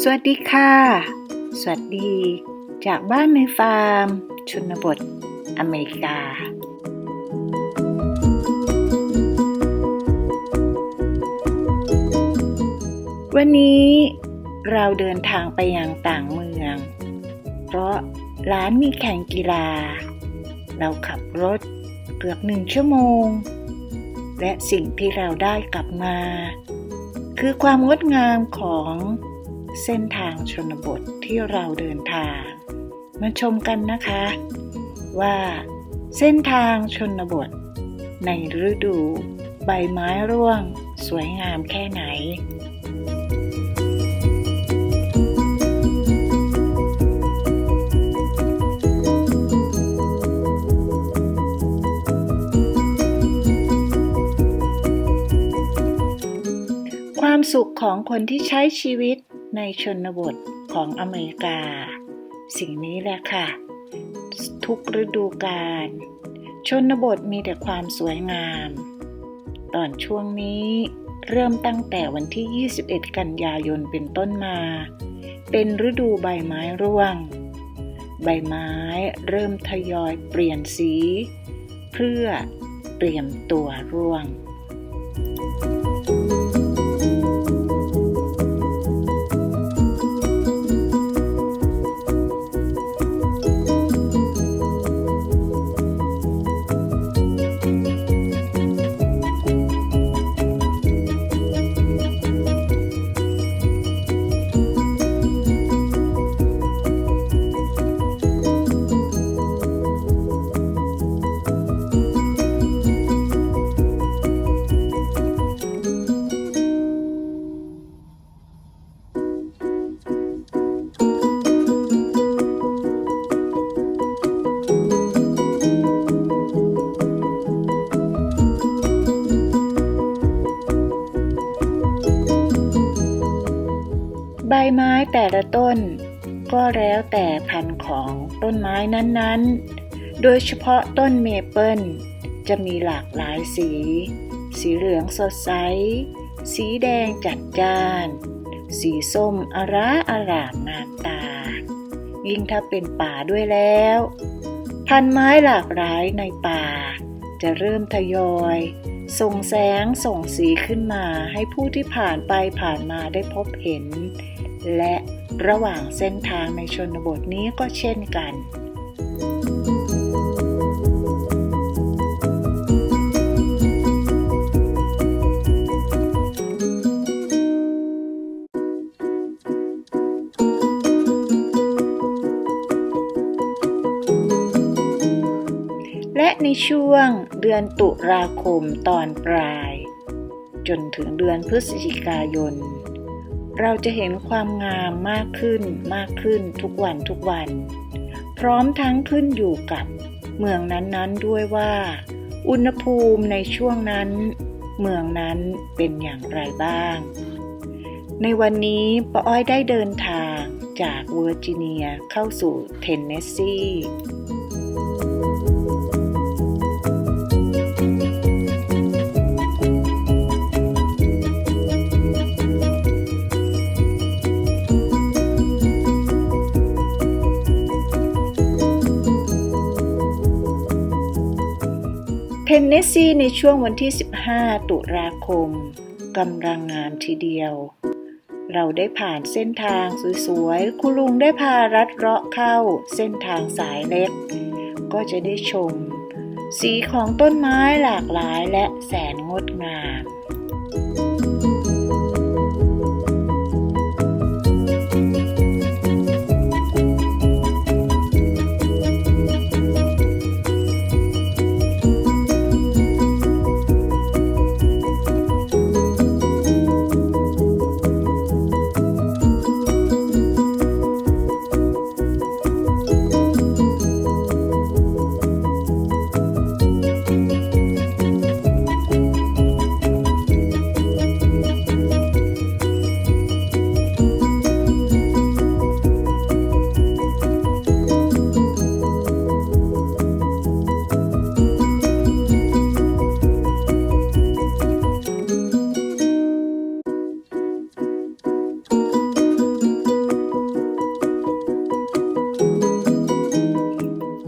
สวัสดีค่ะ สวัสดี จากบ้านในฟาร์ม ชนบท อเมริกา วันนี้เราเดินทางไปยังต่างเมือง เพราะร้านมีแข่งกีฬา เราขับรถเกือบหนึ่งชั่วโมง และสิ่งที่เราได้กลับมา คือความงดงามของ เส้นทางชนบทที่เราเดินทาง มาชมกันนะคะ ว่าเส้นทางชนบท ในฤดูใบไม้ร่วงสวยงามแค่ไหนความสุขของคนที่ใช้ชีวิต ในชนบทของอเมริกา สิ่งนี้แหละค่ะ ทุกฤดูกาลชนบทมีแต่ความสวยงาม ตอนช่วงนี้เริ่มตั้งแต่วันที่ 21 กันยายนเป็นต้นมา เป็นฤดูใบไม้ร่วง ใบไม้เริ่มทยอยเปลี่ยนสี เพื่อเตรียมตัวร่วง ใบไม้แต่ละต้น ก็แล้วแต่พันธุ์ของต้นไม้นั้นๆ โดยเฉพาะต้นเมเปิลจะมีหลากหลายสี สีเหลืองสดใส สีแดงจัดจ้าน สีส้มอาร้าอารามงามตา ยิ่งถ้าเป็นป่าด้วยแล้ว พันไม้หลากหลายในป่า จะเริ่มทยอยส่งแสงส่งสีขึ้นมาให้ผู้ที่ผ่านไปผ่านมาได้พบเห็น และระหว่างเส้นทางในชนบทนี้ก็เช่นกันและในช่วงเดือนตุลาคมตอนปลาย จนถึงเดือนพฤศจิกายน เราจะเห็นความงามมากขึ้นมากขึ้นทุกวันทุกวัน พร้อมทั้งขึ้นอยู่กับเมืองนั้นๆด้วยว่า อุณหภูมิในช่วงนั้น เมืองนั้นเป็นอย่างไรบ้าง ในวันนี้ป้าอ้อยได้เดินทางจากเวอร์จิเนียเข้าสู่เทนเนสซี นเนสซีในช่วงวันที่ 15 ตุลาคมกำลังงามทีเดียว เราได้ผ่านเส้นทางสวยๆ คุณลุงได้พารัดเลาะเข้าเส้นทางสายเล็ก ก็จะได้ชม สีของต้นไม้หลากหลายและแสนงดงาม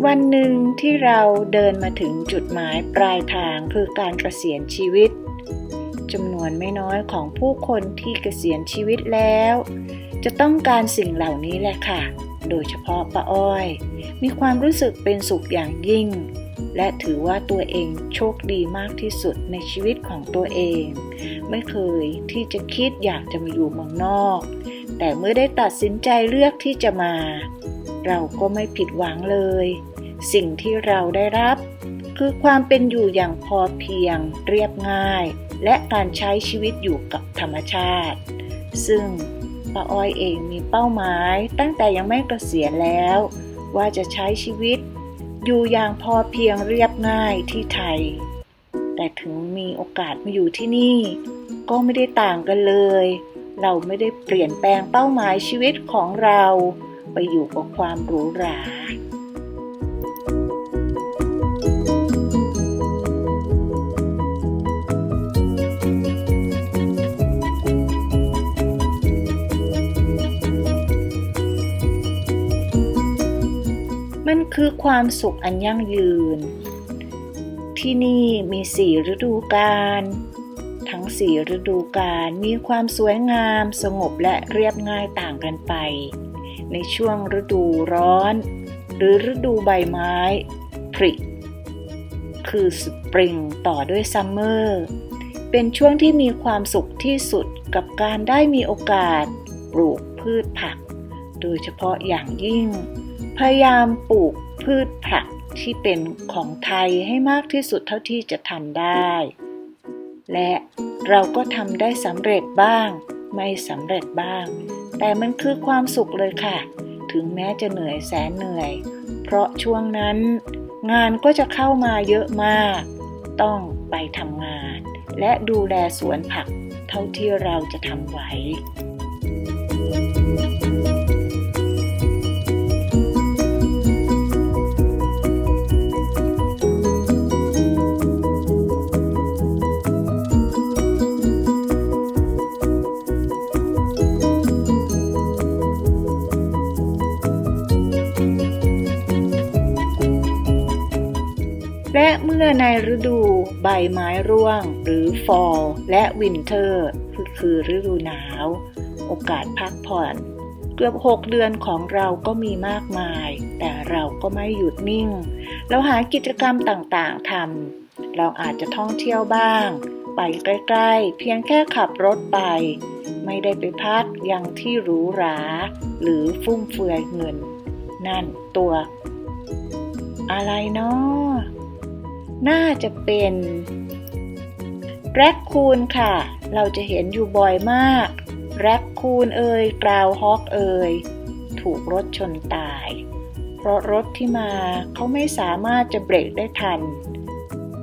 วันหนึ่งที่เราเดินมาถึงจุดหมายปลายทางคือการเกษียณชีวิตจำนวนไม่น้อยของผู้คนที่เกษียณชีวิตแล้ว จะต้องการสิ่งเหล่านี้แหละค่ะ โดยเฉพาะป้าอ้อย มีความรู้สึกเป็นสุขอย่างยิ่ง และถือว่าตัวเองโชคดีมากที่สุดในชีวิตของตัวเอง ไม่เคยที่จะคิดอยากจะมาอยู่เมืองนอก แต่เมื่อได้ตัดสินใจเลือกที่จะมา เราก็ไม่ผิดหวังเลย สิ่งที่เราได้รับ คือความเป็นอยู่อย่างพอเพียง เรียบง่าย และการใช้ชีวิตอยู่กับธรรมชาติ ซึ่งป้าอ้อยเองมีเป้าหมายตั้งแต่ยังไม่เกษียณแล้ว ว่าจะใช้ชีวิต อยู่อย่างพอเพียงเรียบง่ายที่ไทย แต่ถึงมีโอกาสมาอยู่ที่นี่ ก็ไม่ได้ต่างกันเลย เราไม่ได้เปลี่ยนแปลงเป้าหมายชีวิตของเรา ไปอยู่กับความหรูหรา คือความสุขอันยั่งยืน ที่นี่มีสี่ฤดูกาลทั้งสี่ฤดูกาลมีความสวยงามสงบและเรียบง่ายต่างกันไป ในช่วงฤดูร้อน หรือฤดูใบไม้ผลิคือสปริงต่อด้วยซัมเมอร์เป็นช่วงที่มีความสุขที่สุดกับการได้มีโอกาส ปลูกพืชผัก โดยเฉพาะอย่างยิ่ง พยายามปลูกพืชผักที่เป็นของไทยให้มากที่สุดเท่าที่จะทำได้ และเราก็ทำได้สำเร็จบ้าง ไม่สำเร็จบ้าง แต่มันคือความสุขเลยค่ะ ถึงแม้จะเหนื่อยแสนเหนื่อย เพราะช่วงนั้น งานก็จะเข้ามาเยอะมาก ต้องไปทำงาน และดูแลสวนผักเท่าที่เราจะทำไหว และเมื่อในฤดูใบไม้ร่วง หรือ fall และ winter คือคือฤดูหนาว โอกาสพักผ่อน เกือบ 6 เดือนของเราก็มีมากมาย แต่เราก็ไม่หยุดนิ่ง เราหากิจกรรมต่างๆทำเราอาจจะท่องเที่ยวบ้าง ไปใกล้ๆ เพียงแค่ขับรถไป ไม่ได้ไปพักยังที่หรูหรา หรือฟุ่มเฟือยเงิน นั่นตัว อะไรเนาะ น่าจะเป็นแรคคูนค่ะ เราจะเห็นอยู่บ่อยมากแรคคูนเอ่ยกราวฮอกเอ่ยถูกรถชนตาย เพราะรถที่มาเขาไม่สามารถจะเบรกได้ทัน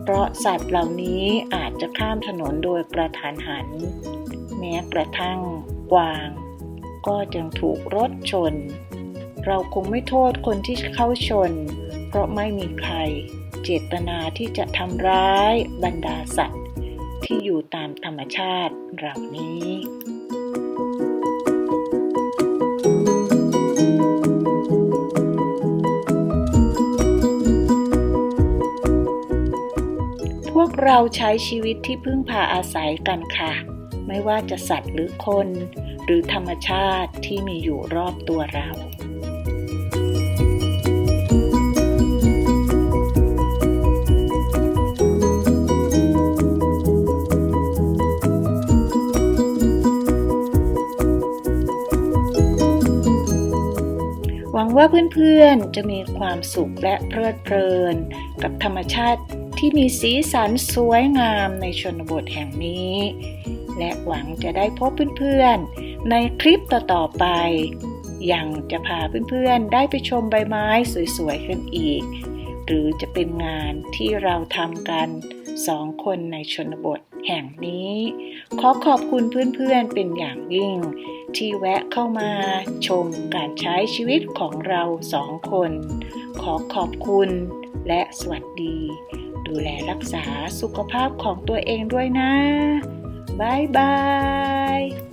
เพราะสัตว์เหล่านี้อาจจะข้ามถนนโดยกระทันหัน แม้กระทั่งกวาง ก็ยังถูกรถชน เราคงไม่โทษคนที่เข้าชน เพราะไม่มีใคร เจตนาที่จะทำร้ายบรรดาสัตว์ ที่อยู่ตามธรรมชาติเหล่านี้พวกเราใช้ชีวิตที่พึ่งพาอาศัยกันค่ะ ไม่ว่าจะสัตว์หรือคน หรือธรรมชาติที่มีอยู่รอบตัวเรา ว่าเพื่อนๆ จะมีความสุขและเพลิดเพลิน กับธรรมชาติที่มีสีสันสวยงามในชนบทแห่งนี้ และหวังจะได้พบเพื่อนๆ ในคลิปต่อๆไป ยังจะพาเพื่อนๆ ได้ไปชมใบไม้สวยๆ กันอีก หรือจะเป็นงานที่เราทำกันสองคนในชนบทแห่งนี้ ขอขอบคุณเพื่อนๆ เป็นอย่างยิ่ง ที่แวะเข้ามาชมการใช้ชีวิตของเราสองคน ขอขอบคุณและสวัสดี ดูแลรักษาสุขภาพของตัวเองด้วยนะ บ๊ายบาย